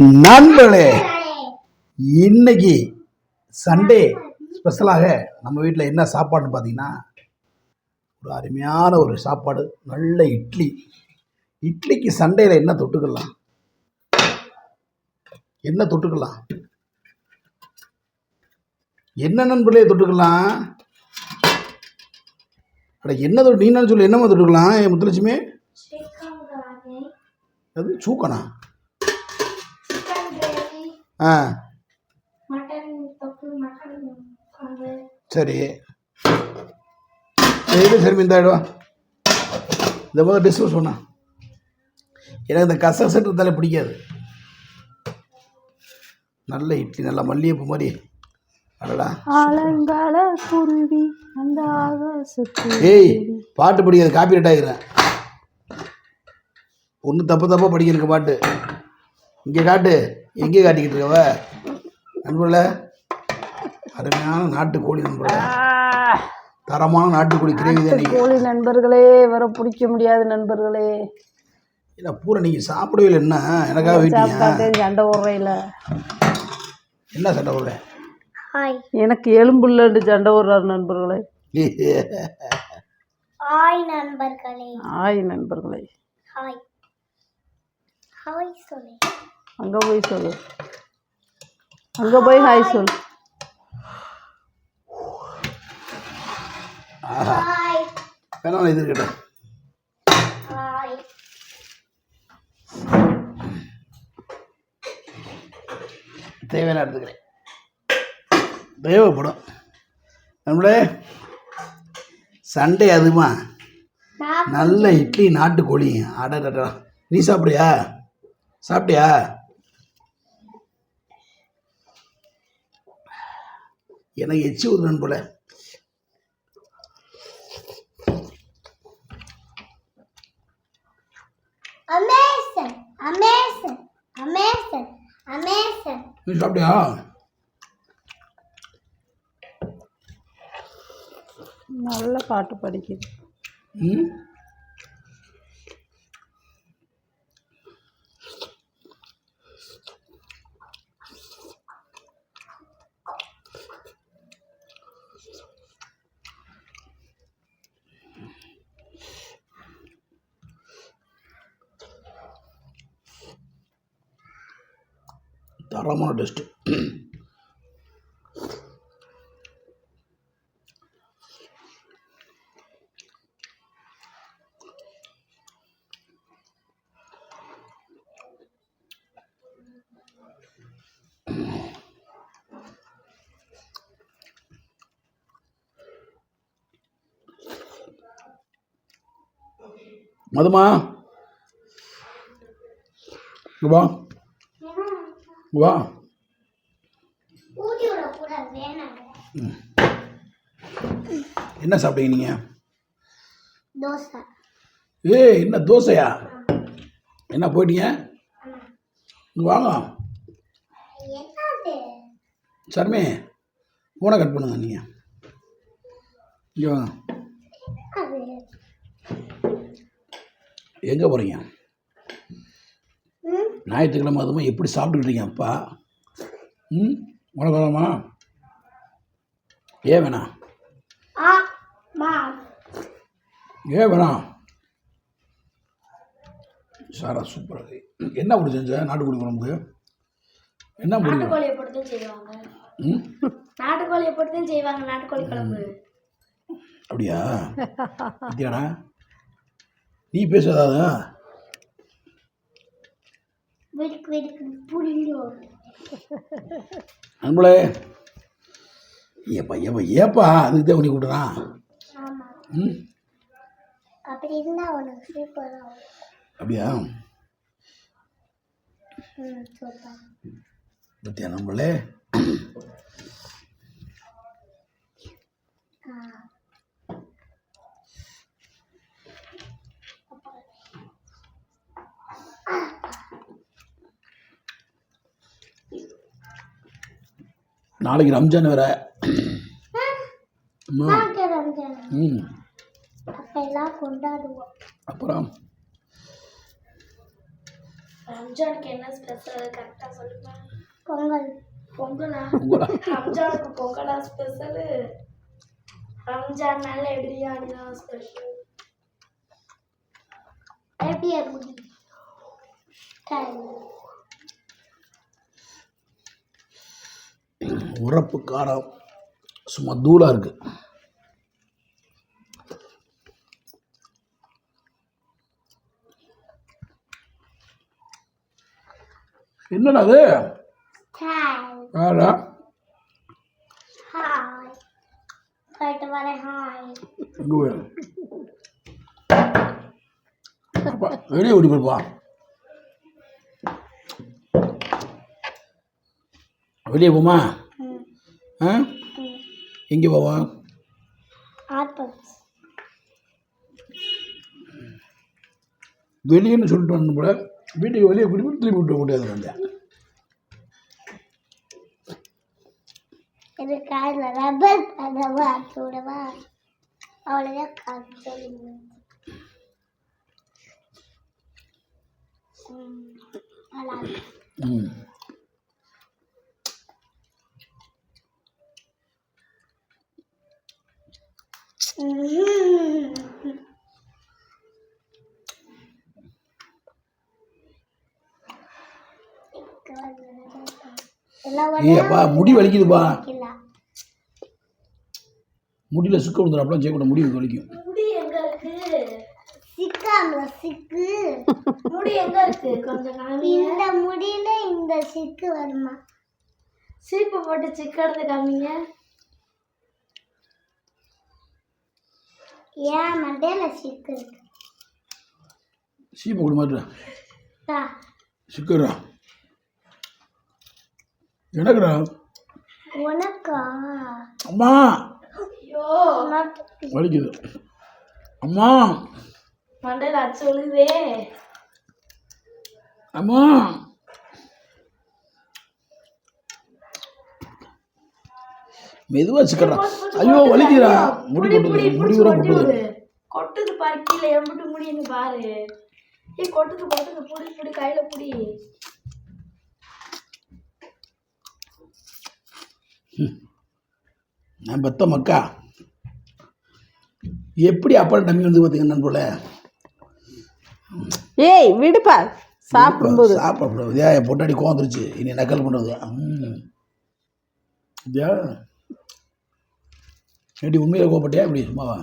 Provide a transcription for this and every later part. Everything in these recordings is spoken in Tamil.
நண்பர்களே இன்னைக்கு சண்டே ஸ்பெஷலாக நம்ம வீட்டில் என்ன சாப்பாடுன்னு பார்த்தீங்கன்னா ஒரு அருமையான ஒரு சாப்பாடு நல்ல இட்லி. இட்லிக்கு சண்டேல என்ன தொட்டுக்கலாம்? என்ன தொட்டுக்கலாம்? என்ன நண்பர்களே தொட்டுக்கலாம்? அட என்ன தொட்டு நீ சொல்லு என்னம்மா தொட்டுக்கலாம் என் முத்துலட்சுமி? அது கிரேவி ஆ. சரி. இது சரி இந்த ஆயிடுவா இந்த முதல் டிஸ்கஸ் சொன்னா. எனக்கு இந்த கசகசட்டு இருந்தாலே பிடிக்காது. நல்ல இட்லி நல்ல மல்லிகைப்பூ மாதிரி. அடடா. ஆலங்கால குருவி அந்த ஆகாசத்தில் ஏய் பாட்டு படிக்கிறது காப்பி ரைட் ஆகிறேன் ஒன்று தப்பு தப்பாக படிக்கிறதுக்கு பாட்டு. இங்கே காட்டு. எங்கே காட்டிக்கிட்டு இருக்கவ? நண்பர்கள அருமையான நாட்டுக்கோழி நண்பர்கள. தரமான நாட்டுக்கோழி கிரேவி தான் கோழி நண்பர்களே வர பிடிக்க முடியாது நண்பர்களே. இல்லை பூரா நீங்கள் சாப்பிடவே இல்லை என்ன? எனக்காக சாப்பிட்டாதே சண்டை ஓடுறையில என்ன சண்டை ஹாய். எனக்கு எலும்புள்ளன்னு சண்டை ஓடுறாரு நண்பர்களே. ஹாய் நண்பர்களே. ஆய் நண்பர்களே. ஹாய். ஹாய் சொல்லு. அங்க போய் சொல்லு. அங்க போய் ஹாய் சொல் ஹாய் வேணா இது இருக்கட்டும் தேவையான எடுத்துக்கிறேன் தேவைப்படும். நம்மளே சண்டே அதுமா? நல்ல இட்லி நாட்டுக்கோழி. அடடா நீ சாப்பிட்றியா? சாப்பிட்டியா? எனக்கு எச்சி ஊதுறன் போல அமேசன் அமேசன் அமேசன் அமேசன் நீ சாப்பிட்டியா? நல்ல பாட்டு படிக்குது ம்? தரமான டெஸ்ட்டு. மதுமா வா. வா. என்ன சாப்பிட்டீங்க நீங்கள் தோசை. ஏய் என்ன தோசையா? என்ன போயிட்டீங்க? வாங்க. சர்மே ஃபோனை கட் பண்ணுங்க நீங்கள் இங்கே வாங்க. எங்கே போகிறீங்க ஞாயிற்றுக்கிழமை அதுவும் எப்படி சாப்பிட்டுக்கிட்டீங்க அப்பா? ம்? உனக்கு வேணாமா? ஏன் வேணாம்? ஏன் வேணாம்? சாரா சூப்பராக என்ன அப்படி செஞ்ச? நாட்டுக்கோழி குழம்புக்கு என்ன நாட்டுக்கோழியை போட்டு செய்வாங்க. ம்? நாட்டுக்கோழியை போட்டு செய்வாங்க நாட்டுக்கோழி குழம்பு. அப்படியா? அப்படியாடா. நீ பேசாதா நண்பளே ஏப்பா ஏப்பா ஏப்பா அதுக்கு தான் உனி கூட்டுறான் அப்படியா? பத்தியா நண்பளே நாளைக்கு ரம்ஜான் வேற. ரம்ஜான். ம். அப்புறம்? ரம்ஜானுக்கு என்ன ஸ்பெஷல் கரெக்டாக சொல்லுங்க. பொங்கல். பொங்கலா? ரம்ஜானுக்கு பொங்கலா ஸ்பெஷல் ரம்ஜான்னால பிரியாணி தான் ஸ்பெஷல் எப்படி உரப்பு காரம் சும்மா தூளாக இருக்கு. என்னடா அது? யாரா? வெளியே ஓடி போயிருப்பா வெளியே போமா? ஆ? எங்கே போவோம் வெளியேன்னு சொல்லிட்டு வந்து போல. வீட்டுக்கு வெளியே கூட்டி போய் திருப்பி விட்டு ஆக்கி விடவா? அவ்வளோதான் ம். அப்பா முடி வலிக்குதுப்பா. முடியில் சுக்க விழுந்துடும் செய்யக்கூடாது முடி வலிக்கும். முடி எங்க இருக்கு? சிக்காம சிக்கு. முடி எங்க இருக்கு? கொஞ்சம் காமி இந்த முடியில இந்த சிக்கு வருமா? சீப்பு போட்டு சிக்கறது காமிங்க. ஏன் மண்டையில சிக்கு இருக்கு? சீப்பை கொடு மாட்டேன். சிக்கிறா. எனக்குடா. உனக்கா? அம்மா. வலிக்குது. அம்மா. மண்டையில அச்சு விழுதே அம்மா. மெதுவாக சிக்கிறா ஐயோ வலிக்குதுடா. முடி கொட்டுது முடி ஊரா கொட்டுது. கொட்டுது. பாரு கீழே எம்பிட்டு முடின்னு பாரு. ஏய் கொட்டுது கொட்டுது புடி புடி கையில புடி. நான் பெத்த மக்கா. எப்படி அப்பா டம்மி வந்து பார்த்தீங்கன்னா போல? ஏய் விடுப்பா. சாப்பிடும்போது. சாப்பிடக்கூடாது ஏன் பொட்டாடி கோந்துருச்சு இனி நக்கல் பண்ணுறது. ம் ஏடி உண்மையில கோப்பட்டியா இப்படி சும்மாவா?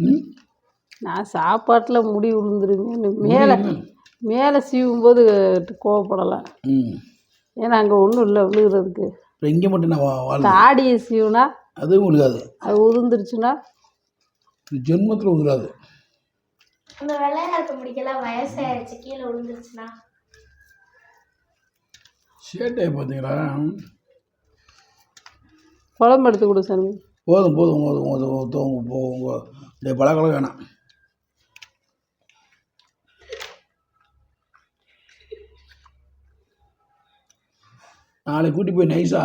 ம்? நான் சாப்பாட்டில் முடி விழுந்துருங்கன்னு மேலே மேலே சீவும் போது கோவப்படலை. ம். ஏன்னா அங்கே ஒன்றும் இல்லை விழுகிறதுக்கு இப்போ இங்கே மட்டும் நான் தாடியை சீவுனா அதுவும் விழுகாது அது உதிர்ந்துருச்சுன்னா ஜென்மத்தில் விழுகாது அந்த முடிக்கலாம் வயசாயிருச்சு கீழே விழுந்துருச்சுன்னா சேட்டையை பார்த்தீங்களா குழம்பு எடுத்து கொடு சாமி. போதும் போதும் போதும் போதும் போதும் போதும் இந்த பழக்கெல்லாம் வேணாம். நாளைக்கு கூட்டி போய் நைஸா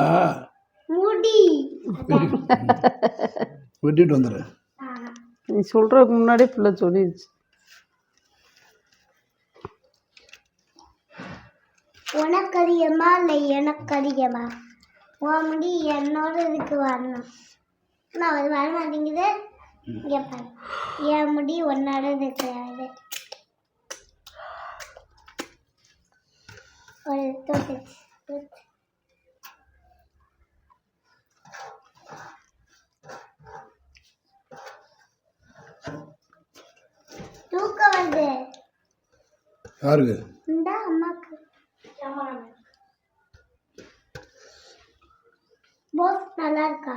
வெட்டிட்டு வந்துடு. நீ சொல்கிறதுக்கு முன்னாடி பிள்ளை சொல்லிடுச்சு. உனக்கு அதிகமா இல்லை எனக்கு அதிகமா? முடி என்னோட இதுக்கு வரணும். நான் அது வர மாட்டேங்குது. இங்கே பாரு. என் முடி உன்னோட இது கிடையாது ஒரு தொட்டுச்சு தூக்கம் வருது. யாருக்கு? இந்த அம்மாக்கு. போஸ் நல்லா இருக்கா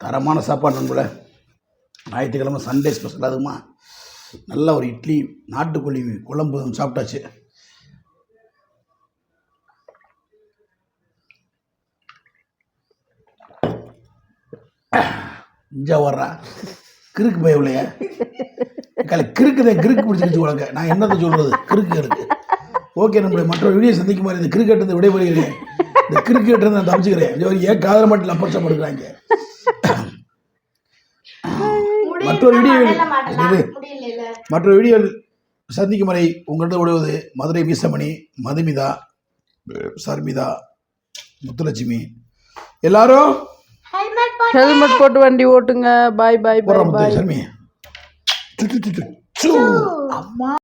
தரமான சாப்பாடு நண்பர்களே. ஞாயிற்றுக்கிழமை சண்டே ஸ்பெஷல் அதுமா நல்ல ஒரு இட்லி நாட்டுக்கோழி குழம்பு சாப்பிட்டாச்சு. இஞ்சா வர்றா. கிறுக்கு பய இல்லையா கிறுக்குதே கிறுக்கு பிடிச்சிக்கிச்சு உலக நான் என்னத்தை சொல்கிறது கிறுக்கு இருக்கு. ஓகே நம்மளுடைய மற்றொரு வீடியோ சந்திக்கும் மாதிரி இந்த கிரிக்கெட் இருந்து விடைபெறுகிறேன். இந்த கிரிக்கெட் இருந்து நான் தப்பிச்சுக்கிறேன். ஏன் காதல் மட்டும் லப்பர்ச்சம் படுக்கிறாங்க மற்றொரு வீடியோ இது முடியல மற்ற வீடியோவில் சந்திக்கும் வரை உங்களிடம் விடுவது மதுரை வீசமணி மதுமிதா சர்மிதா முத்துலட்சுமி. எல்லாரும் ஹெல்மெட் ஹெல்மெட் போட்டு வண்டி ஓட்டுங்க. பாய் பாய் பாய் பாய். அம்மா.